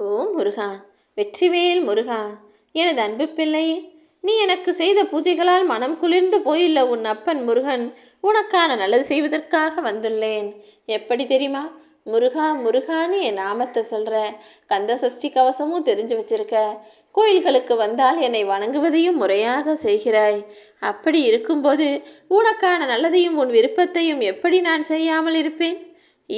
ஓ முருகா வெற்றிவேல் முருகா எனது அன்பு பிள்ளையே நீ எனக்கு செய்த பூஜைகளால் மனம் குளிர்ந்து போயில்ல உன் அப்பன் முருகன் உனக்கான நல்லது செய்வதற்காக வந்துள்ளேன். எப்படி தெரியுமா? முருகா முருகான்னு என் நாமத்தை சொல்கிற கந்த சஷ்டி கவசமும் தெரிஞ்சு வச்சிருக்க கோயில்களுக்கு வந்தால் என்னை வணங்குவதையும் முறையாக செய்கிறாய். அப்படி இருக்கும்போது உனக்கான நல்லதையும் உன் விருப்பத்தையும் எப்படி நான் செய்யாமல் இருப்பேன்?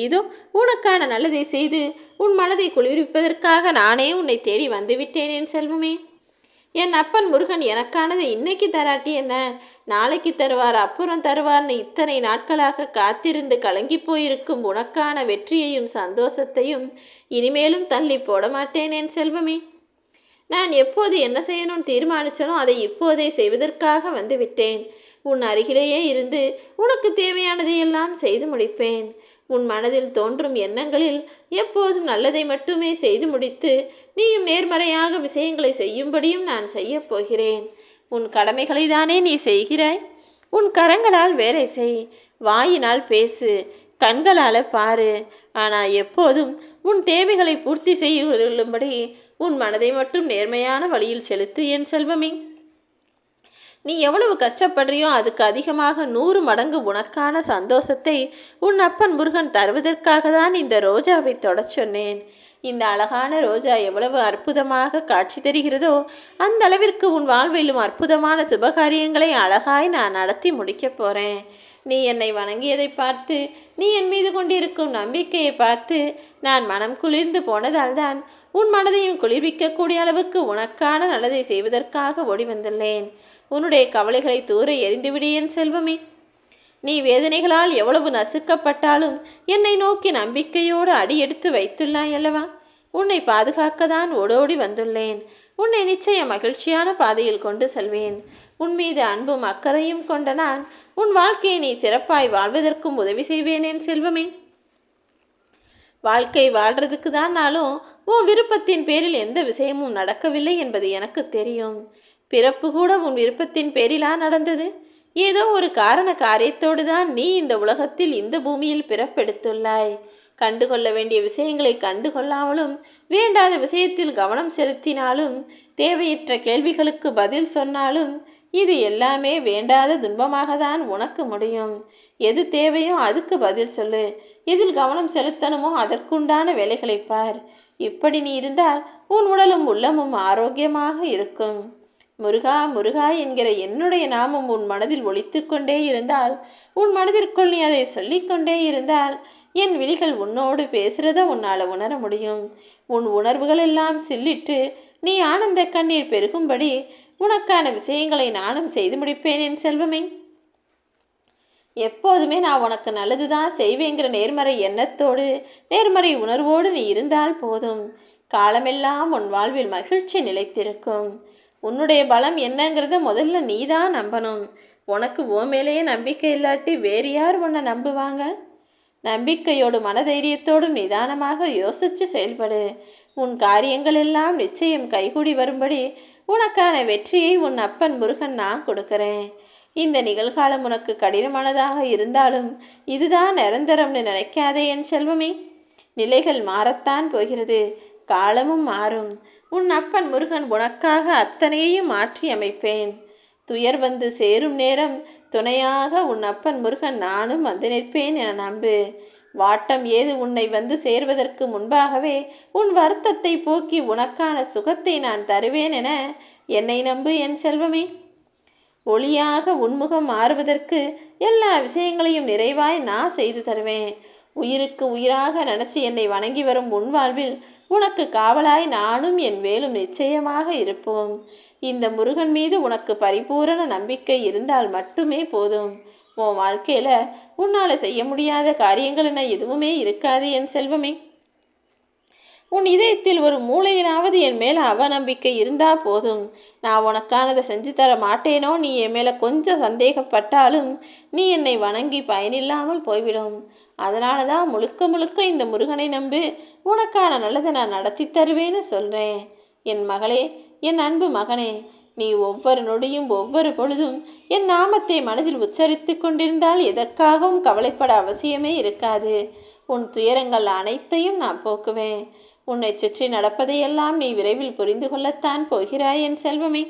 இதோ உனக்கான நல்லதை செய்து உன் மனதை குளிர்விப்பதற்காக நானே உன்னை தேடி வந்துவிட்டேன் என் செல்வமே. என் அப்பன் முருகன் எனக்கானதை இன்னைக்கு தராட்டி என்ன? நாளைக்கு தருவார் அப்புறம் தருவார்னு இத்தனை நாட்களாக காத்திருந்து கலங்கி போயிருக்கும் உனக்கான வெற்றியையும் சந்தோஷத்தையும் இனிமேலும் தள்ளி போட மாட்டேன் என் செல்வமே. நான் எப்போது என்ன செய்யணும்னு தீர்மானிச்சனோ அதை இப்போதே செய்வதற்காக வந்துவிட்டேன். உன் அருகிலேயே இருந்து உனக்கு தேவையானதையெல்லாம் செய்து முடிப்பேன். உன் மனதில் தோன்றும் எண்ணங்களில் எப்போதும் நல்லதை மட்டுமே செய்து முடித்து நீயும் நேர்மறையாக விஷயங்களை செய்யும்படியும் நான் செய்யப் போகிறேன். உன் கடமைகளை தானே நீ செய்கிறாய்? உன் கரங்களால் வேலை செய். வாயினால் பேசு. கண்களால் பாரு. ஆனால் எப்போதும் உன் தேவைகளை பூர்த்தி செய்யும்படி உன் மனதை மட்டும் நேர்மையான வழியில் செலுத்து என் செல்வமே. நீ எவ்வளவு கஷ்டப்படுறியோ அதுக்கு அதிகமாக நூறு மடங்கு உனக்கான சந்தோஷத்தை உன் அப்பன் முருகன் தருவதற்காக தான் இந்த ரோஜாவை தொடச் சொன்னேன். இந்த அழகான ரோஜா எவ்வளவு அற்புதமாக காட்சி தருகிறதோ அந்த அளவிற்கு உன் வாழ்விலும் அற்புதமான சுபகாரியங்களை அழகாய் நான் நடத்தி முடிக்கப் போகிறேன் நீ என்னை வணங்கியதை பார்த்து நீ என் மீது கொண்டிருக்கும் நம்பிக்கையை பார்த்து நான் மனம் குளிர்ந்து போனதால்தான் உன் மனதையும் குளிர்விக்கக்கூடிய அளவுக்கு உனக்கான நல்லதை செய்வதற்காக ஓடி வந்துள்ளேன். உன்னுடைய கவலைகளை தூர எறிந்துவிடு என் செல்வமே. நீ வேதனைகளால் எவ்வளவு நசுக்கப்பட்டாலும் என்னை நோக்கி நம்பிக்கையோடு அடியெடுத்து வைத்துள்ளாய் அல்லவா? உன்னை பாதுகாக்க தான் ஓடோடி வந்துள்ளேன். உன்னை நிச்சய மகிழ்ச்சியான பாதையில் கொண்டு செல்வேன். உன் மீது அன்பும் அக்கறையும் கொண்ட நான் உன் வாழ்க்கையை நீ சிறப்பாய் வாழ்வதற்கும் உதவி செய்வேன் என் செல்வமே. வாழ்க்கை வாழ்றதுக்கு தான் உன் விருப்பத்தின் பேரில் எந்த விஷயமும் நடக்கவில்லை என்பது எனக்கு தெரியும். பிறப்பு கூட உன் விருப்பத்தின் பேரிலா நடந்தது. ஏதோ ஒரு காரண காரியத்தோடு தான் நீ இந்த உலகத்தில் இந்த பூமியில் பிறப்பெடுத்துள்ளாய். கண்டுகொள்ள வேண்டிய விஷயங்களை கண்டுகொள்ளாமலும் வேண்டாத விஷயத்தில் கவனம் செலுத்தினாலும் தேவையற்ற கேள்விகளுக்கு பதில் சொன்னாலும் இது எல்லாமே வேண்டாத துன்பமாக தான் உனக்கு முடியும். எது தேவையோ அதுக்கு பதில் சொல்லு. எதில் கவனம் செலுத்தணுமோ அதற்குண்டான வேலைகளை பார். இப்படி நீ இருந்தால் உன் உடலும் உள்ளமும் ஆரோக்கியமாக இருக்கும். முருகா முருகா என்கிற என்னுடைய நாமம் உன் மனதில் ஒலித்து கொண்டே இருந்தால் உன் மனதிற்குள் நீ அதை சொல்லிக்கொண்டே இருந்தால் என் விழிகள் உன்னோடு பேசுகிறத உன்னால் உணர முடியும். உன் உணர்வுகளெல்லாம் சில்லிட்டு நீ ஆனந்த கண்ணீர் பெருகும்படி உனக்கான விஷயங்களை நானும் செய்து முடிப்பேன் என் செல்வமே. எப்போதுமே நான் உனக்கு நல்லது தான் செய்வேங்கிற நேர்மறை எண்ணத்தோடு நேர்மறை உணர்வோடு நீ இருந்தால் போதும். காலமெல்லாம் உன் வாழ்வில் மகிழ்ச்சி நிலைத்திருக்கும். உன்னுடைய பலம் என்னங்கிறத முதல்ல நீ தான் நம்பணும். உனக்கு ஓ மேலேயே நம்பிக்கை இல்லாட்டி வேறு யார் உன்னை நம்புவாங்க? நம்பிக்கையோடு மனதைரியத்தோடும் நிதானமாக யோசித்து செயல்படு. உன் காரியங்கள் எல்லாம் நிச்சயம் கைகூடி வரும்படி உனக்கான வெற்றியை உன் அப்பன் முருகன் நான் கொடுக்கிறேன். இந்த நிகழ்காலம் உனக்கு கடினமானதாக இருந்தாலும் இதுதான் நிரந்தரம்னு நினைக்காதே என் செல்வமே. நிலைகள் மாறத்தான் போகிறது. காலமும் மாறும். உன் அப்பன் முருகன் உனக்காக அத்தனையையும் மாற்றி அமைப்பேன் துயர் வந்து சேரும் நேரம் துணையாக உன் அப்பன் முருகன் நானும் வந்து நிற்பேன் என நம்பு. வாட்டம் ஏது உன்னை வந்து சேர்வதற்கு முன்பாகவே உன் வருத்தத்தை போக்கி உனக்கான சுகத்தை நான் தருவேன் என என்னை நம்பு என் செல்வமே. ஒளியாக உன்முகம் மாறுவதற்கு எல்லா விஷயங்களையும் நிறைவாய் நான் செய்து தருவேன். உயிருக்கு உயிராக நினச்சி என்னை வணங்கி வரும் உன் வாழ்வில் உனக்கு காவலாய் நானும் என் வேலும் நிச்சயமாக இருப்போம். இந்த முருகன் மீது உனக்கு பரிபூரண நம்பிக்கை இருந்தால் மட்டுமே போதும். உன் வாழ்க்கையில் உன்னால் செய்ய முடியாத காரியங்கள் என எதுவுமே இருக்காது என் செல்வமே. உன் இதயத்தில் ஒரு மூளையிலாவது என் மேலே அவநம்பிக்கை இருந்தால் போதும். நான் உனக்கானதை செஞ்சு தர மாட்டேனோ? நீ என் மேலே கொஞ்சம் சந்தேகப்பட்டாலும் நீ என்னை வணங்கி பயனில்லாமல் போய்விடும். அதனால தான் முழுக்க முழுக்க இந்த முருகனை நம்பி. உனக்கான நல்லதை நான் நடத்தி தருவேன்னு சொல்கிறேன் என் மகளே என் அன்பு மகனே நீ ஒவ்வொரு நொடியும் ஒவ்வொரு பொழுதும் என் நாமத்தை மனதில் உச்சரித்து கொண்டிருந்தால் எதற்காகவும் கவலைப்பட அவசியமே இருக்காது. உன் துயரங்கள் அனைத்தையும் நான் போக்குவேன். உன்னை சுற்றி நடப்பதையெல்லாம் நீ விரைவில் புரிந்து கொள்ளத்தான் போகிறாய் என் செல்வமே.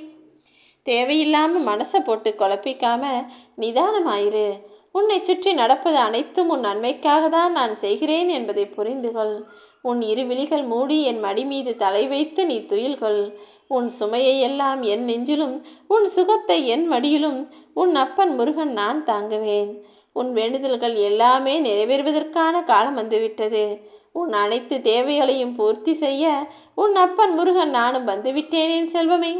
தேவையில்லாமல் மனசை போட்டு குழப்பிக்காம நிதானமாயிரு. உன்னை சுற்றி நடப்பது அனைத்தும் உன் நன்மைக்காக தான் நான் செய்கிறேன் என்பதை புரிந்து கொள் உன் இரு விழிகள் மூடி என் மடி மீது தலை வைத்து நீ துயில்கொள். உன் சுமையை எல்லாம் என் நெஞ்சிலும் உன் சுகத்தை என் மடியிலும் உன் அப்பன் முருகன் நான் தாங்குவேன். உன் வேண்டுதல்கள் எல்லாமே நிறைவேறுவதற்கான காலம் வந்துவிட்டது. உன் அனைத்து தேவைகளையும் பூர்த்தி செய்ய உன் அப்பன் முருகன் நானும் வந்துவிட்டேனேன் செல்வமே.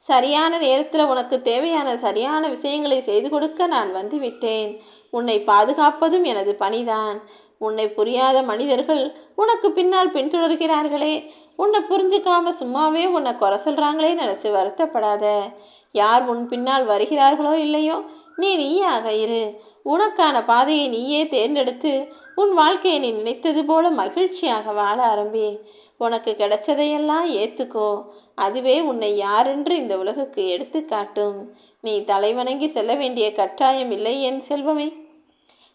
சரியான நேரத்தில் உனக்கு தேவையான சரியான விஷயங்களை செய்து கொடுக்க நான் வந்துவிட்டேன். உன்னை பாதுகாப்பதும் எனது பணிதான். உன்னை புரியாத மனிதர்கள் உனக்கு பின்னால் பின்தொடர்கிறார்களே. உன்னை புரிஞ்சுக்காம சும்மாவே உன்னை குறை சொல்கிறாங்களே நினச்சி வருத்தப்படாத. யார் உன் பின்னால் வருகிறார்களோ இல்லையோ நீ நீயாக இரு. உனக்கான பாதையை நீயே தேர்ந்தெடுத்து உன் வாழ்க்கையை நீ நினைத்தது போல மகிழ்ச்சியாக வாழ ஆரம்பி. உனக்கு கிடைச்சதையெல்லாம் ஏற்றுக்கோ அதுவே உன்னை யாரென்று இந்த உலகுக்கு எடுத்து காட்டும். நீ தலைவணங்கி செல்ல வேண்டிய கட்டாயம் இல்லை என் செல்வமே.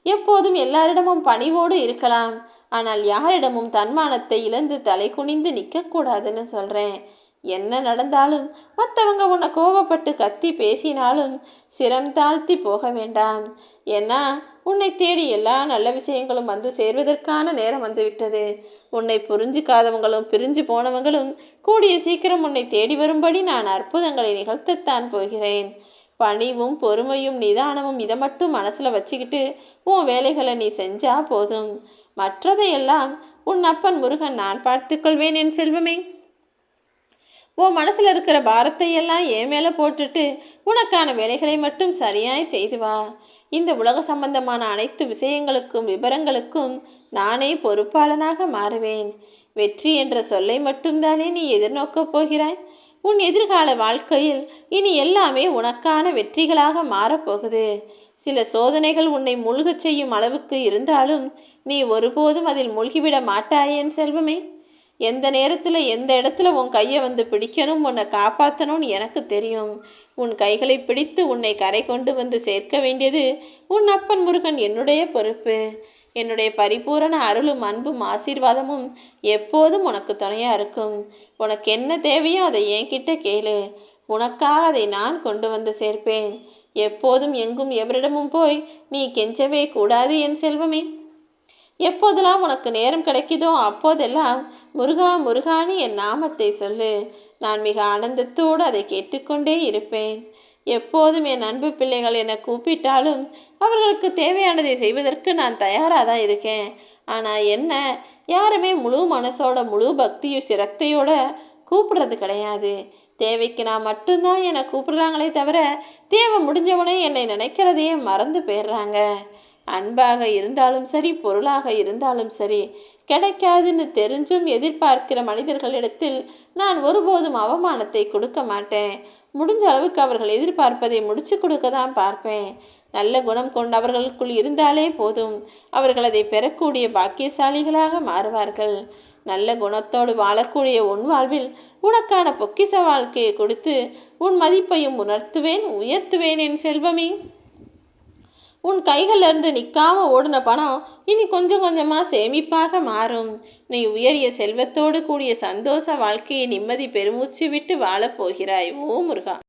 எப்போதும் எல்லாரிடமும் பணிவோடு இருக்கலாம். ஆனால் யாரிடமும் தன்மானத்தை இழந்து தலை குனிந்து நிற்கக்கூடாதுன்னு சொல்கிறேன் என்ன நடந்தாலும் மற்றவங்க உன்னை கோபப்பட்டு கத்தி பேசினாலும் சிரம் தாழ்த்தி போக வேண்டாம். ஏன்னா உன்னை தேடி எல்லா நல்ல விஷயங்களும் வந்து சேர்வதற்கான நேரம் வந்துவிட்டது. உன்னை புரிஞ்சுக்காதவங்களும் பிரிஞ்சு போனவங்களும் கூடிய சீக்கிரம் உன்னை தேடி வரும்படி நான் அற்புதங்களை நிகழ்த்தத்தான் போகிறேன். பணிவும் பொறுமையும் நிதானமும் இதை மட்டும் மனசில் வச்சுக்கிட்டு உன் வேலைகளை நீ செஞ்சா போதும். மற்றதையெல்லாம் உன் அப்பன் முருகன் நான் பார்த்துக்கொள்வேன் என் செல்வமே. உன் மனசில் இருக்கிற பாரத்தை எல்லாம் என் மேலே போட்டுட்டு உனக்கான வேலைகளை மட்டும் சரியாய் செய்து வா. இந்த உலக சம்பந்தமான அனைத்து விஷயங்களுக்கும் விவரங்களுக்கும் நானே பொறுப்பாளனாக மாறுவேன். வெற்றி என்ற சொல்லை மட்டும்தானே நீ எதிர்நோக்கப் போகிறாய்? உன் எதிர்கால வாழ்க்கையில் இனி எல்லாமே உனக்கான வெற்றிகளாக மாறப்போகுது. சில சோதனைகள் உன்னை மூழ்கச் செய்யும் அளவுக்கு இருந்தாலும் நீ ஒருபோதும் அதில் மூழ்கிவிட மாட்டாயேன் செல்வமே. எந்த நேரத்தில் எந்த இடத்துல உன் கையை வந்து பிடிக்கணும் உன்னை காப்பாற்றணும்னு எனக்கு தெரியும். உன் கைகளை பிடித்து உன்னை கரை கொண்டு வந்து சேர்க்க வேண்டியது உன் அப்பன் முருகன் என்னுடைய பொறுப்பு. என்னுடைய பரிபூரண அருளும் அன்பும் ஆசீர்வாதமும் எப்போதும் உனக்கு துணையாக இருக்கும். உனக்கு என்ன தேவையோ அதை என்கிட்ட கேளு. உனக்காக அதை நான் கொண்டு வந்து சேர்ப்பேன். எப்போதும் எங்கும் எவரிடமும் போய் நீ கெஞ்சவே கூடாது என் செல்வமே. எப்போதெல்லாம் உனக்கு நேரம் கிடைக்குதோ அப்போதெல்லாம் முருகா முருகானி என் நாமத்தை சொல்லு. நான் மிக ஆனந்தத்தோடு அதை கேட்டுக்கொண்டே இருப்பேன். எப்போதும் என் அன்பு பிள்ளைகள் என்னை கூப்பிட்டாலும் அவர்களுக்கு தேவையானதை செய்வதற்கு நான் தயாராக தான் இருக்கேன். ஆனால் என்ன யாருமே முழு மனசோட முழு பக்தியும் சிரத்தையோட கூப்பிடுறது கிடையாது. தேவைக்கு நான் மட்டும்தான் என்னை கூப்பிடுறாங்களே தவிர தேவை முடிஞ்சவனே என்னை நினைக்கிறதையே மறந்து போயிடுறாங்க. அன்பாக இருந்தாலும் சரி பொருளாக இருந்தாலும் சரி கிடைக்காதுன்னு தெரிஞ்சும் எதிர்பார்க்கிற மனிதர்களிடத்தில் நான் ஒருபோதும் அவமானத்தை கொடுக்க மாட்டேன். முடிஞ்ச அளவுக்கு அவர்கள் எதிர்பார்ப்பதை முடிச்சு கொடுக்க தான் பார்ப்பேன். நல்ல குணம் கொண்டவர்களுக்குள் இருந்தாலே போதும். அவர்கள் அதை பெறக்கூடிய பாக்கியசாலிகளாக மாறுவார்கள். நல்ல குணத்தோடு வாழக்கூடிய உன் வாழ்வில் உனக்கான பொக்கிச வாழ்க்கையை கொடுத்து உன் மதிப்பையும் உணர்த்துவேன் உயர்த்துவேன் என் செல்வமே. உன் கைகளிலிருந்து நிற்காம ஓடின பணம் இனி கொஞ்சம் கொஞ்சமாக சேமிப்பாக மாறும். நீ உயரிய செல்வத்தோடு கூடிய சந்தோஷ வாழ்க்கையை நிம்மதி பெருமூச்சு விட்டு வாழப்போகிறாய் ஓ முருகா.